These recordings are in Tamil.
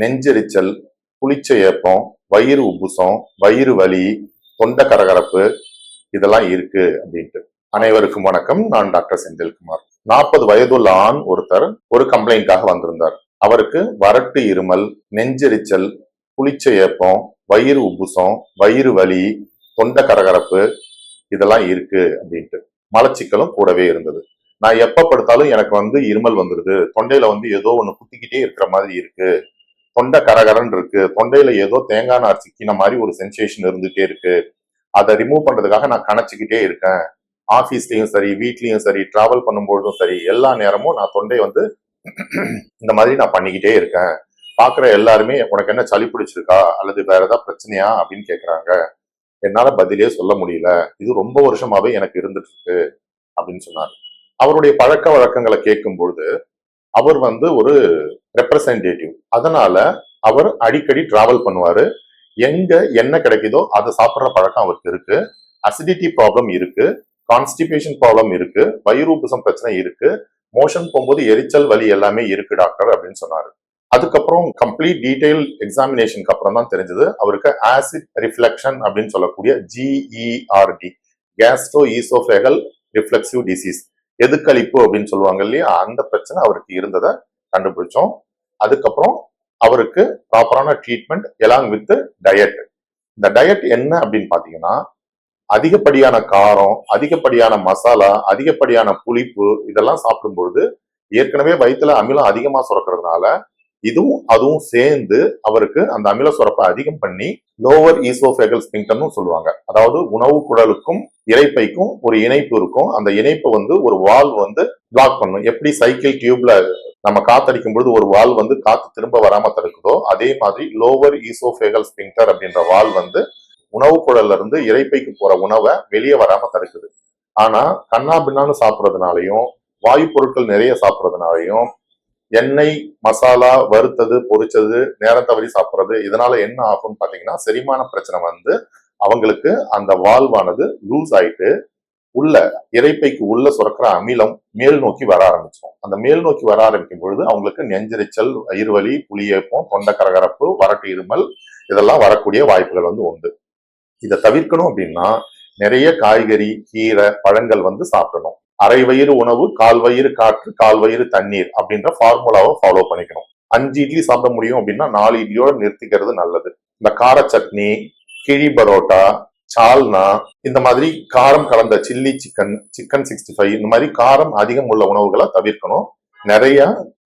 நெஞ்செரிச்சல் புளிச்ச ஏப்பம் வயிறு உப்புசம் வயிறு வலி தொண்டை கரகரப்பு இதெல்லாம் இருக்கு அப்படின்ட்டு. அனைவருக்கும் வணக்கம். நான் டாக்டர் செந்தில்குமார். நாற்பது வயதுள்ள ஆண் ஒருத்தர் ஒரு கம்ப்ளைண்டாக வந்திருந்தார். அவருக்கு வறட்டு இருமல் நெஞ்செரிச்சல் புளிச்ச ஏப்பம் வயிறு உப்புசம் வயிறு வலி தொண்டை கரகரப்பு இதெல்லாம் இருக்கு அப்படின்ட்டு. மலச்சிக்கலும் கூடவே இருந்தது. நான் எப்ப படுத்தாலும் எனக்கு வந்து இருமல் வந்துருது. தொண்டையில வந்து ஏதோ ஒண்ணு குத்திக்கிட்டே இருக்கிற மாதிரி இருக்கு. தொண்டை கரகரன்னு இருக்கு. தொண்டையில ஏதோ தேங்காய் நார் சிக்கின மாதிரி ஒரு சென்சேஷன் இருந்துட்டே இருக்கு. அதை ரிமூவ் பண்றதுக்காக நான் கணச்சிக்கிட்டே இருக்கேன். ஆஃபீஸ்லயும் சரி வீட்லயும் சரி டிராவல் பண்ணும்பொழுதும் சரி எல்லா நேரமும் நான் தொண்டை வந்து இந்த மாதிரி நான் பண்ணிக்கிட்டே இருக்கேன். பாக்குற எல்லாருமே உனக்கு என்ன சளி பிடிச்சிருக்கா? அல்லது வேற ஏதாவது பிரச்சனையா? அப்படின்னு கேக்குறாங்க. என்னால பதிலே சொல்ல முடியல. இது ரொம்ப வருஷமாவே எனக்கு இருந்துட்டு இருக்கு. அப்படின்னு சொன்னார். அவருடைய பழக்க வழக்கங்களை கேட்கும் பொழுது அவர் வந்து ஒரு ரெப்ரசன்டேட்டிவ் அதனால அவர் அடிக்கடி டிராவல் பண்ணுவாரு. எங்க என்ன கிடைக்குதோ அதை சாப்பிட்ற பழக்கம் அவருக்கு இருக்கு. அசிடிட்டி ப்ராப்ளம் இருக்கு. கான்ஸ்டிபேஷன் ப்ராப்ளம் இருக்கு. வயிறுபுசம் பிரச்சனை இருக்கு. மோஷன் போகும்போது எரிச்சல் வலி எல்லாமே இருக்கு டாக்டர் அப்படின்னு சொன்னாரு. அதுக்கப்புறம் கம்ப்ளீட் டீடைல் எக்ஸாமினேஷனுக்கு அப்புறம் தான் தெரிஞ்சது. அவருக்கு ஆசிட் ரிஃப்ளெக்ஷன் அப்படின்னு சொல்லக்கூடிய GERD gastro oesophageal reflexive disease எதுக்களிப்பு அப்படின்னு சொல்லுவாங்க இல்லையா? அந்த பிரச்சனை அவருக்கு இருந்ததை கண்டுபிடிச்சோம். அதுக்கப்புறம் அவருக்கு ப்ராப்பரான ட்ரீட்மெண்ட் எலாங் வித் டயட் இந்த டயட் என்ன அப்படின்னு பாத்தீங்கன்னா அதிகப்படியான காரம் அதிகப்படியான மசாலா அதிகப்படியான புளிப்பு இதெல்லாம் சாப்பிடும்பொழுது ஏற்கனவே வயிற்றுல அமிலம் அதிகமா சுரக்கிறதுனால இதுவும் அதுவும் சேர்ந்து அவருக்கு அந்த அமில சுரப்பை அதிகம் பண்ணி லோவர் ஈசோஃபேகல் ஸ்பிங்டம்னு சொல்லுவாங்க. அதாவது உணவு குடலுக்கும் இறைப்பைக்கும் ஒரு இணைப்பு இருக்கும். அந்த இணைப்பு வந்து ஒரு வால் வந்து பிளாக் பண்ணும். எப்படி சைக்கிள் டியூப்ல நம்ம காத்தடிக்கும் பொழுது ஒரு வால் வந்து காத்து திரும்ப வராம தடுக்குதோ அதே மாதிரி லோவர் ஈசோஃபேகல் ஸ்பிங்டர் அப்படின்ற வால் வந்து உணவு குழல்ல இருந்து இறைப்பைக்கு போற உணவை வெளியே வராம தடுக்குது. ஆனா கண்ணா பின்னான்னு சாப்பிட்றதுனாலையும் வாயு பொருட்கள் நிறைய சாப்பிட்றதுனாலையும் எண்ணெய் மசாலா வறுத்தது பொரிச்சது நேரம் தவறி சாப்பிட்றது இதனால என்ன ஆகும்னு பாத்தீங்கன்னா செரிமான பிரச்சனை வந்து அவங்களுக்கு அந்த வால்வானது லூஸ் ஆயிட்டு உள்ள இறைப்பைக்கு உள்ள சுரக்கிற அமிலம் மேல் நோக்கி வர ஆரம்பிச்சோம் அந்த மேல் நோக்கி வர ஆரம்பிக்கும் பொழுது அவங்களுக்கு நெஞ்சரிச்சல் வயிறுவலி புளியேப்பம் தொண்டை கரகரப்பு வரட்டு இருமல் இதெல்லாம் வரக்கூடிய வாய்ப்புகள் வந்து உண்டு. இதை தவிர்க்கணும் அப்படின்னா நிறைய காய்கறி கீரை பழங்கள் வந்து சாப்பிடணும். அரை வயிறு உணவு கால் வயிறு காற்று கால் வயிறு தண்ணீர் அப்படின்ற ஃபார்முலாவை ஃபாலோ பண்ணிக்கணும். அஞ்சு இட்லி சாப்பிட முடியும் அப்படின்னா நாலு இட்லியோட நிறுத்திக்கிறது நல்லது. இந்த கார சட்னி கிழி பரோட்டா சால்னா இந்த மாதிரி காரம் கலந்த chilli chicken chicken sixty five இந்த மாதிரி காரம் அதிகம் உள்ள உணவுகளை தவிர்க்கணும். நிறைய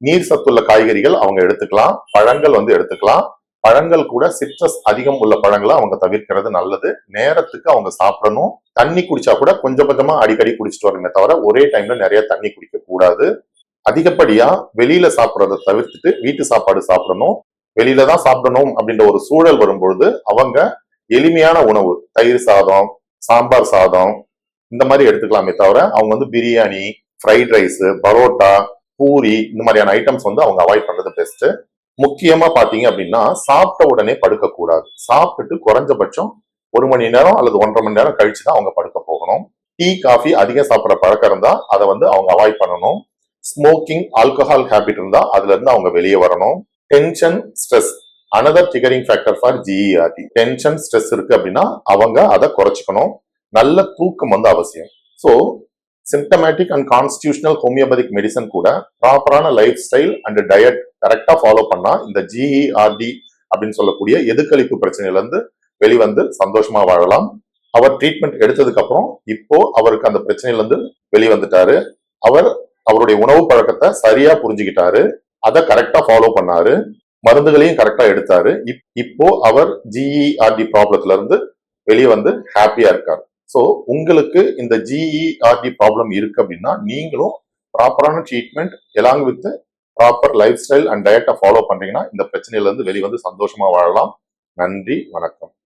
நீர் சத்துள்ள காய்கறிகள் அவங்க எடுத்துக்கலாம். பழங்கள் வந்து எடுத்துக்கலாம். பழங்கள் கூட சிட்ரஸ் அதிகம் உள்ள பழங்களை அவங்க தவிர்க்கிறது நல்லது. நேரத்துக்கு அவங்க சாப்பிடணும். தண்ணி குடிச்சா கூட கொஞ்சம் கொஞ்சமா அடிக்கடி குடிச்சிட்டு வரணுமே தவிர ஒரே டைம்ல நிறைய தண்ணி குடிக்க கூடாது. அதிகப்படியா வெளியில சாப்பிட்றத தவிர்த்துட்டு வீட்டு சாப்பாடு சாப்பிடணும். வெளியில தான் சாப்பிடணும் அப்படின்ற ஒரு சூழல் வரும்பொழுது அவங்க எளிமையான உணவு. தயிர் சாதம் சாம்பார் சாதம் இந்த மாதிரி எடுத்துக்கலாமே தவிர அவங்க வந்து பிரியாணி ஃப்ரைட் ரைஸ் பரோட்டா பூரி இந்த மாதிரியான ஐட்டம்ஸ் வந்து அவங்க அவாய்ட் பண்றது பெஸ்ட் முக்கியமா பாத்தீங்க அப்படின்னா சாப்பிட்ட உடனே படுக்க கூடாது சாப்பிட்டுட்டு குறைஞ்சபட்சம் ஒரு மணி நேரம் அல்லது ஒன்றரை மணி நேரம் கழிச்சு தான் அவங்க படுக்க போகணும். டீ காஃபி அதிகம் சாப்பிட்ற பழக்கம் இருந்தா அதை வந்து அவங்க அவாய்ட் பண்ணணும். ஸ்மோக்கிங் ஆல்கஹால் ஹேபிட் இருந்தா அதுல இருந்து அவங்க வெளியே வரணும். Tension stress another triggering factor for GERD tension stress இருக்கு அப்படின்னா அவங்க அதை குறைச்சிக்கணும். நல்ல தூக்கம் வந்து அவசியம். So symptomatic and constitutional homoeopathic medicine கூட ப்ராப்பரான லைஃப் ஸ்டைல் அண்ட் டயட் கரெக்டா ஃபாலோ பண்ணா இந்த ஜிஇஆர்டி அப்படின்னு சொல்லக்கூடிய எதுக்களிப்பு பிரச்சனையிலேருந்து வெளிவந்து சந்தோஷமா வாழலாம். அவர் ட்ரீட்மெண்ட் எடுத்ததுக்கு அப்புறம் இப்போ அவருக்கு அந்த பிரச்சனையிலேருந்து வெளிவந்துட்டாரு. அவர் அவருடைய உணவு பழக்கத்தை சரியா புரிஞ்சுக்கிட்டாரு. அதை கரெக்டா ஃபாலோ பண்ணாரு. மருந்துகளையும் கரெக்டா எடுத்தாரு. இப்- இப்போ அவர் ஜிஇஆர்டி ப்ராப்ளத்துல இருந்து வெளியே வந்து ஹாப்பியா இருக்காரு. ஸோ உங்களுக்கு இந்த ஜிஇஆர்டி ப்ராப்ளம் இருக்கு அப்படின்னா நீங்களும் ப்ராப்பரான treatment along with proper lifestyle and டயட்டை ஃபாலோ பண்றீங்கன்னா இந்த பிரச்சனையில இருந்து வெளிவந்து சந்தோஷமா வாழலாம். நன்றி வணக்கம்.